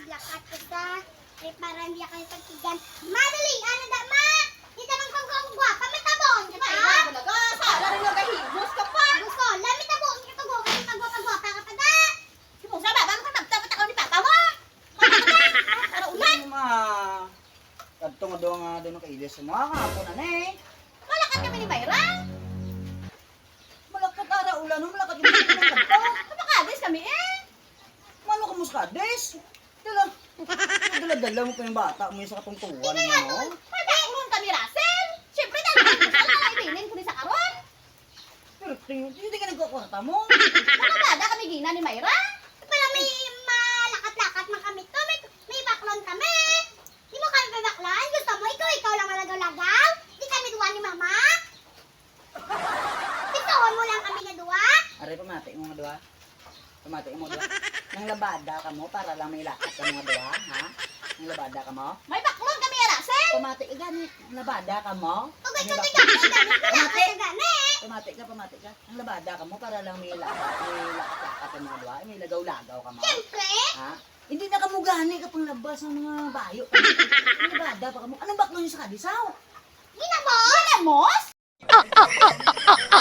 isa. Eh, para hindi ako ipagtigan. Madali, ano da, ma? Di naman kang kang gwapa, may tabon, di ba? Ay, talaga, sala rin yung gahigos ka pa. Gusto, lami tabon, kita gwapa, may pagwapa-gwapa ka pa da. Kung sa baba mo ka magtapat ako ni papa mo. Para ulan. Ma? Kadto nga daw nga doon kay Ilis mo kahapon na eh. Malakat kami ni Mayra. Malakat ara ulan no, malakat yung mga kadto. Kapakadis kami eh. Mano ka muskades? Dala. Dala-dala mo pa yung bata mo yung sa katungtuan mo. no? Pagkakulon kami, Russell. Siyempre, dahil ko sa mga ibinin ko ni sa karon. Pero ting- hindi ka nagkukwarta mo. Nakabada kami gina ni Mayra. Para may malakat-lakat man kami to, may, may baklon kami. Di mo kami babaklan? Gusto mo, ikaw, ikaw lang malagaw-lagaw? Di kami duwa ni mama? Bituhon mo lang kami nga duwa? Aray pamati mo nga duwa. Pamati mo duwa. Nang labada ka mo para lang may lakat ka mga duwa, ha? Labada ka mo. May baklon kami, Russell. Pamati ka gani. Nang labada ka mo. O May ganito, bak- ikaw, ikaw, ikaw, Pamati. gani. Pamati ka, pamati ka. Nang labada ka mo para lang may ka mga duwa. May lagaw-lagaw ka mo. Siyempre, Ha? Hindi na kamugani ka pang labas ng mga bayo. Ano ba? Dapat ka mo. Anong baklo niyo sa kadisaw? Ginamos?